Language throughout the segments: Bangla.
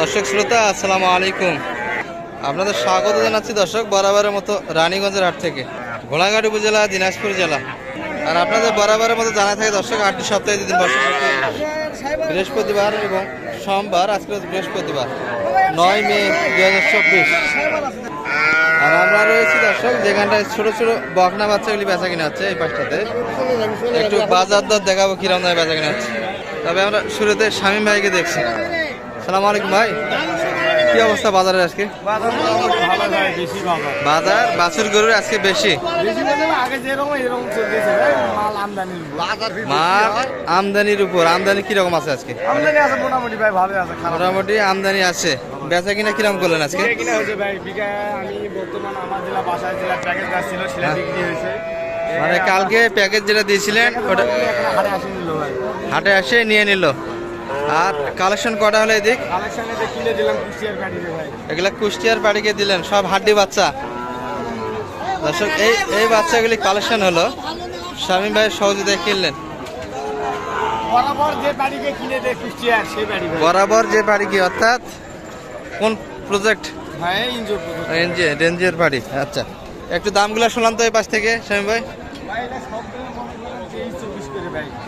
দর্শক শ্রোতা, আসসালামু আলাইকুম। আপনাদের স্বাগত জানাচ্ছি দর্শক বরাবরের মতো রানীগঞ্জের হাট থেকে ঘোড়াঘাট উপজেলা, দিনাজপুর জেলা। আর আপনাদের বরাবরের মতো জানা থাকে দর্শক, আটটি সপ্তাহে দুদিন বর্ষা বৃহস্পতিবার এবং সোমবার, আজকে বৃহস্পতিবার, নয় মে দুই হাজার চব্বিশ। আর আমরা রয়েছি দর্শক, যেখানটায় ছোট ছোট বকনা বাচ্চাগুলি বেচা কিনা হচ্ছে এই পাশটাতে। একটু বাজার দর দেখাবো কিরম দামে বেচা কিনা হচ্ছে। তবে আমরা শুরুতে শামীম ভাইকে দেখছি। সালাম আলাইকুম ভাই। কি অবস্থা বাজারের আজকে? বাজার মোটামুটি ভালো ভাই, বেশি বাজার। বাজার বাছুর গরুর আজকে বেশি? বেশি বলতে আগে যেরকম এরকম চলতেছে ভাই, মাল আমদানির উপর। আমদানি কীরকম আছে আজকে? মোটামুটি আমদানি আছে। বেচা কিনা কিরম করলেন আজকে? বিঘা কিনা হয়েছে ভাই বিঘা আমি বর্তমান আমার জেলা বাসায় জেলা প্যাকেজ গাছ ছিল সেটা হ্যাঁ। বিক্রি হয়েছে। মানে কালকে প্যাকেজ যেটা দিয়েছিলেন ওটা হাটে আসে হাটে এসে নিয়ে নিল। আর কালেকশন কটা হলো এদিক? এগুলা কুষ্টিয়ার বাড়িকে দিলেন সব হাড্ডি বাচ্চা। দর্শক এই এই বাচ্চাগুলি কালেকশন হলো। স্বামী ভাই সহযোগিতায় কিনলেন। বরাবর যে বাড়ি ভাই। বরাবর যে বাড়ি কি অর্থাৎ কোন প্রজেক্ট রেঞ্জের বাড়ি আচ্ছা। একটু দামগুলো শুনলাম তো এই পাশ থেকে স্বামী ভাই।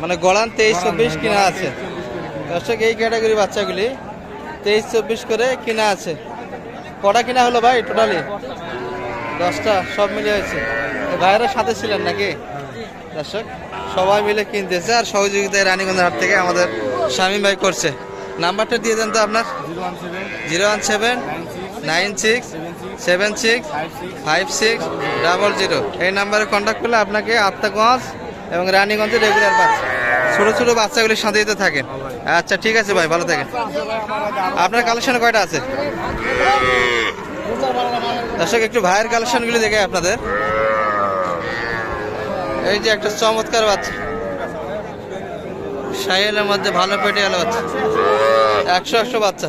মনে গড়ান তেইশ চব্বিশ কিনা আছে। দর্শক, এই ক্যাটাগরি বাচ্চাগুলি তেইশ, চব্বিশ করে কিনা আছে। কটা কিনা হলো ভাই টোটালি দশটা, সব মিলে হয়েছে। ভাইয়েরা সাথে ছিলেন নাকি? দর্শক, সবাই মিলে কিনতেছে আর সহযোগিতায় রানীগঞ্জের হাট থেকে আমাদের স্বামী ভাই করছে। নাম্বারটা দিয়ে দেন তো আপনার। Zero one seven, nine six, seven six, five six, double zero. এই নাম্বারে কন্ট্যাক্ট করলে আপনাকে আত্মাগঞ্জ এবং রানীগঞ্জে রেগুলার বাচ্চা, ছোটো ছোটো বাচ্চাগুলির সাথে থাকেন আচ্ছা ঠিক আছে ভাই, ভালো থাকেন। আপনার কালেকশন কয়টা আছে? দর্শক, একটু ভাইয়ের কালেকশনগুলি দেখে আপনাদের। এই যে একটা চমৎকার বাচ্চা। সাহেলের মধ্যে ভালো পেটে গেল বাচ্চা। একশো একশো বাচ্চা।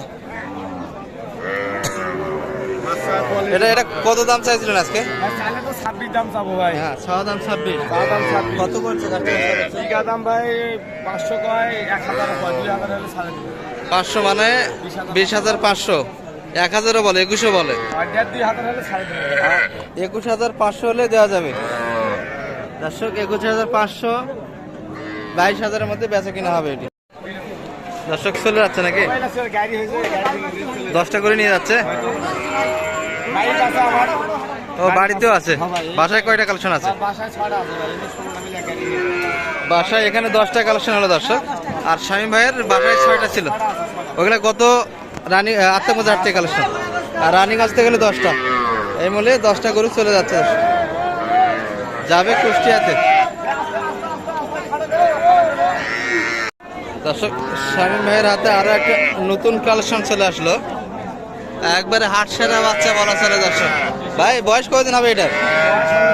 এটা এটা কত দাম চাইছিলেন আজকে? ছাব্বিশ দাম চাবো ভাই। হ্যাঁ ছ দাম ছাব্বিশ। দাম ছাব্বিশ। কত করছে টিকা দাম ভাই পাঁচশো কয় এক হাজার পাঁচশো মানে বিশ হাজার। পাঁচশো। এক হাজারও বলে একুশও বলে। একুশ হাজার পাঁচশো হলে দেওয়া যাবে। দর্শক একুশ হাজার পাঁচশো বাইশ হাজারের মধ্যে বেচা কিনা হবে এটি। দর্শক চলে যাচ্ছে নাকি। দশটা করে নিয়ে যাচ্ছে। ও, বাড়িতেও আছে। বাসায় কয়টা কালেকশন আছে? বাসায় মিলে এখানে দশটা কালেকশন হলো দর্শক। আর স্বামী ভাইয়ের বাসায় ছয়টা ছিল। ওগুলো গত রানী আত্মগঞ্জ আট থেকে কালেকশন আর রানীগঞ্জ থেকে গেলে দশটা। এই মূল্যে দশটা গরু চলে যাচ্ছে। যাবে কুষ্টিয়াতে। দর্শক স্বামী ভাইয়ের হাতে আরও একটা নতুন কালেকশন চলে আসলো। একবারে হাট সেরা বাচ্চা বলা চলে দর্শক। ভাই বয়স কতদিন হবে এটার?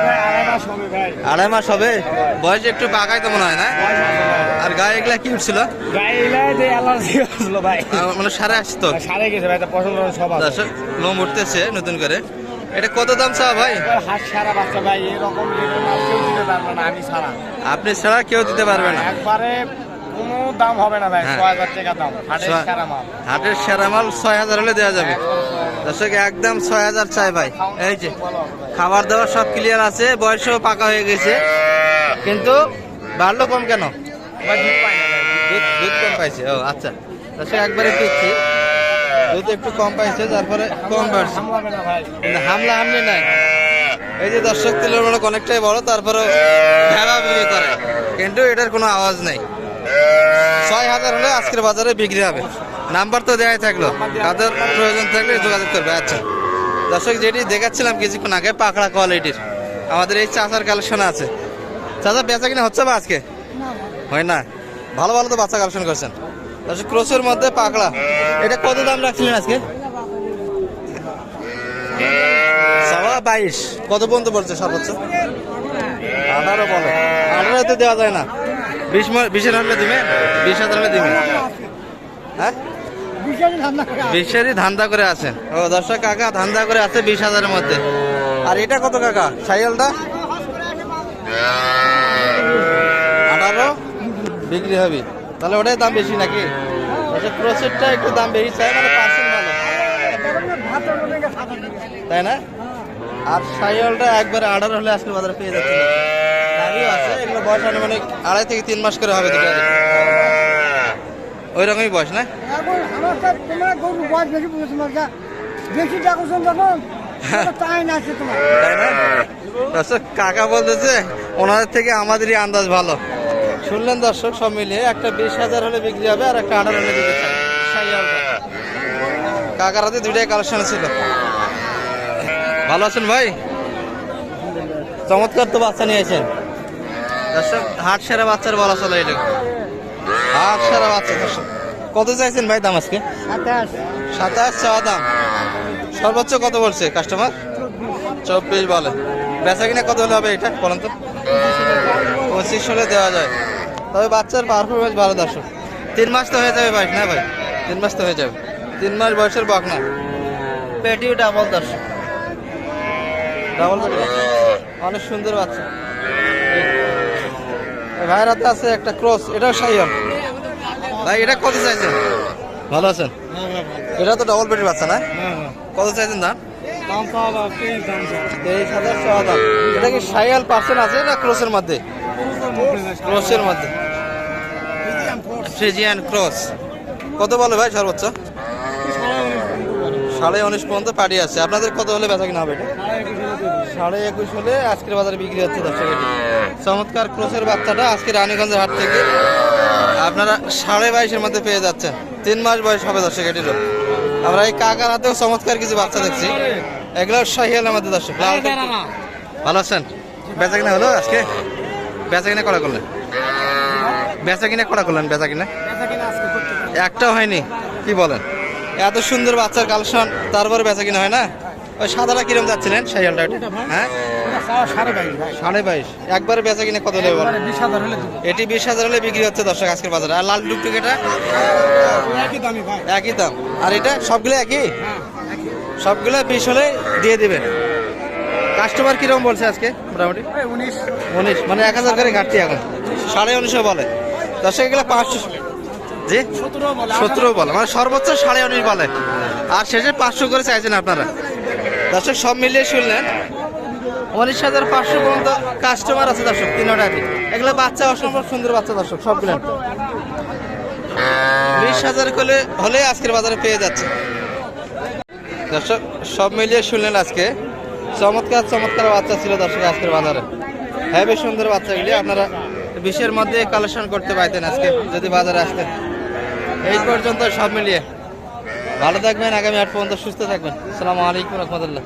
ভাই আড়াই মাস হবে। বয়স একটু পাকাই তো মনে হয় না? আর গায়ে এগুলা কি উঠছিল? মানে সারে আসতো লোম উঠতেছে নতুন করে। এটা কত দাম চা ভাই? সারা বাচ্চা ভাই এরকম কেউ দিতে পারবে আমি ছাড়া। আপনি ছাড়া কেউ দিতে পারবে না। একবারে কোনো দাম হবে না ভাই হ্যাঁ। ছয় হাজার টাকা দাম হাটের সারা মাল। হাটের সেরা মাল ছয় হাজার হলে দেওয়া যাবে। দর্শক একদম ছয় হাজার চাই ভাই। এই যে খাবার দাবার সব ক্লিয়ার আছে বয়সও পাকা হয়ে গেছে। কিন্তু বাড়লো কম কেন? দুধ কম পাইছে। ও আচ্ছা। দর্শক একবারে দিচ্ছি দুধ একটু কম পাইছে তারপরে কম বাড়ছে। সামলাবে না ভাই। কিন্তু হামলা হামলি নাই। এই যে দর্শক মানে অনেকটাই বড় তারপরেও ভেবা বিক্রি করে। কিন্তু এটার কোনো আওয়াজ নেই। ছয় হাজার হলে আজকের বাজারে বিক্রি হবে। নাম্বার তো দেওয়াই থাকল। কাদের প্রয়োজন থাকলে যোগাযোগ করবে। আচ্ছা। দর্শক, যেটি দেখাচ্ছিলাম কিছুক্ষণ আগে, পাকড়া কোয়ালিটির আমাদের এই চাচার কালেকশন আছে। চাচা বেচা কিনা হচ্ছে বা আজকে? হয় না। ভালো ভালো তো বাচ্চা কালেকশন করছেন। দর্শক ক্রোসের মধ্যে পাকড়া। এটা কত দাম রাখছিলেন আজকে? সবা বাইশ। কত পর্যন্ত বলছে সর্বোচ্চ? আঠারো বলে তো দেওয়া যায় না। বিশ বিশের হলে দিবে? বিশ হাজার হলে দিবে। হ্যাঁ? বিশেরই ধান্দা করে আছেন ও, দর্শক কাকা, ধান্দা করে আছে বিশ হাজারের মধ্যে। আর এটা কত কাকা? সাইকেলটা আঠারো? বিক্রি হবে। তাহলে ওটাই দাম বেশি নাকি? আচ্ছা ক্রোসেটটা একটু দাম বেশি চাই মানে পার্সেন্ট তাই না? আর সাইওয়ালটা একবারে আড়ার হলে আজকে বাজারে পেয়ে যাচ্ছে। আড়াই থেকে তিন মাস করে হবে ওই রকমই বয়স, না? কাকা বলতেছে, ওনাদের থেকে আমাদেরই আন্দাজ ভালো। শুনলেন দর্শক, সব মিলিয়ে একটা বিশ হাজার হলে বিক্রি হবে আর একটা আঠারো হলে বিক্রি কাকার হাতে দুইটাই কালেকশন ছিল। ভালো আছেন ভাই? চমৎকার তো বাচ্চা নিয়েছেন দর্শক হাট সেরা বাচ্চার বলা চলে এটা। হাট সেরা বাচ্চা দর্শক। কত চাইছেন ভাই দাম আজকে? সাতাশ। চাওয়া দাম। সর্বোচ্চ কত বলছে কাস্টমার? চব্বিশ বলে। বেচা কিনা কত হলে হবে এটা বলেন তো? পঁচিশ হলে দেওয়া যায়। তবে বাচ্চার পারফরমেন্স ভালো দর্শক। তিন মাস তো হয়ে যাবে ভাই না ভাই? তিন মাস তো হয়ে যাবে। তিন মাস বয়সের বক না। পেটিও ডাবল দর্শক। ডাবল পেটি অনেক সুন্দর বাচ্চা। ভাইয়ের হাতে আছে একটা ক্রস এটাও সাইয়ন। ভাই এটা কত চাইছেন ভালো আছেন? এটা তো ডবল পেটির বাচ্চা না? কত চাইছেন দাম? দাম তেইশ হাজার। ছ হাজার। এটা কি সাইয়াল পার্সেন্ট আছে না ক্রসের মধ্যে? ক্রসের মধ্যে ফ্রিজিয়ান ক্রস কত বলে ভাই সর্বোচ্চ? সাড়ে উনিশ। পর্যন্ত পাড়ি আছে। আপনাদের কত হলে বেচা কিনা হবে এটা? সাড়ে একুশ হলে আজকের বাজারে বিক্রি হচ্ছে দর্শক। চমৎকার ক্রসের বাচ্চাটা আজকে রানীগঞ্জের হাট থেকে আপনারা সাড়ে বাইশের মধ্যে পেয়ে যাচ্ছেন। তিন মাস বয়স হবে দর্শক এটিরও। আমরা এই কাকার হাতেও চমৎকার কিছু বাচ্চা দেখছি। এগুলো শাহিয়ালের মধ্যে দর্শক ভালো আছেন? বেচা কিনা হলো আজকে? বেচা কিনা করা করলেন বেচা কিনা করা করলেন বেচা কিনা একটাও হয়নি কি বলেন? এত সুন্দর বাচ্চার কালেকশন তারপরে বেচা কিনা হয় না? ওই সাদাটা কিরম যাচ্ছিলেন? শাহিয়ালটা? হ্যাঁ? সাড়ে বাইশ একবারে বেচা কিনে কত দেবো? এটি বিশ হাজার হলে বিক্রি হচ্ছে দর্শক আজকের বাজারে। আর লাল টুকটুকিটা একই দামি। আর এটা সবগুলো একই? সবগুলো বিশ হলে দিয়ে দিবেন। কাস্টমার কীরকম বলছে আজকে? মোটামুটি? উনিশ। উনিশ। মানে এক হাজার করে ঘাটতি এখন। সাড়ে উনিশও বলে। দর্শক এগুলো পাঁচশো জি? সতেরো বলে। মানে সর্বোচ্চ সাড়ে উনিশ বলে। আর শেষে পাঁচশো করে চাইছেন আপনারা। দর্শক, সব মিলিয়ে শুনলেন, উনিশ হাজার পাঁচশো পর্যন্ত কাস্টমার আছে দর্শক তিনটাতে এগুলো বাচ্চা অসম্ভব সুন্দর বাচ্চা দর্শক, সব সবগুলো বিশ হাজার করে হলে আজকের বাজারে পেয়ে যাচ্ছে। দর্শক, সব মিলিয়ে শুনলেন আজকে। চমৎকার চমৎকার বাচ্চা ছিল দর্শক আজকের বাজারে। হ্যাঁ বেশ সুন্দর বাচ্চাগুলি, আপনারা বিশের মধ্যে কালেকশন করতে পারতেন আজকে, যদি বাজারে আসতেন। এই পর্যন্ত সব মিলিয়ে। ভালো থাকবেন আগামী আট পর্যন্ত সুস্থ থাকবেন। আসসালামু আলাইকুম রহমতুল্লাহ।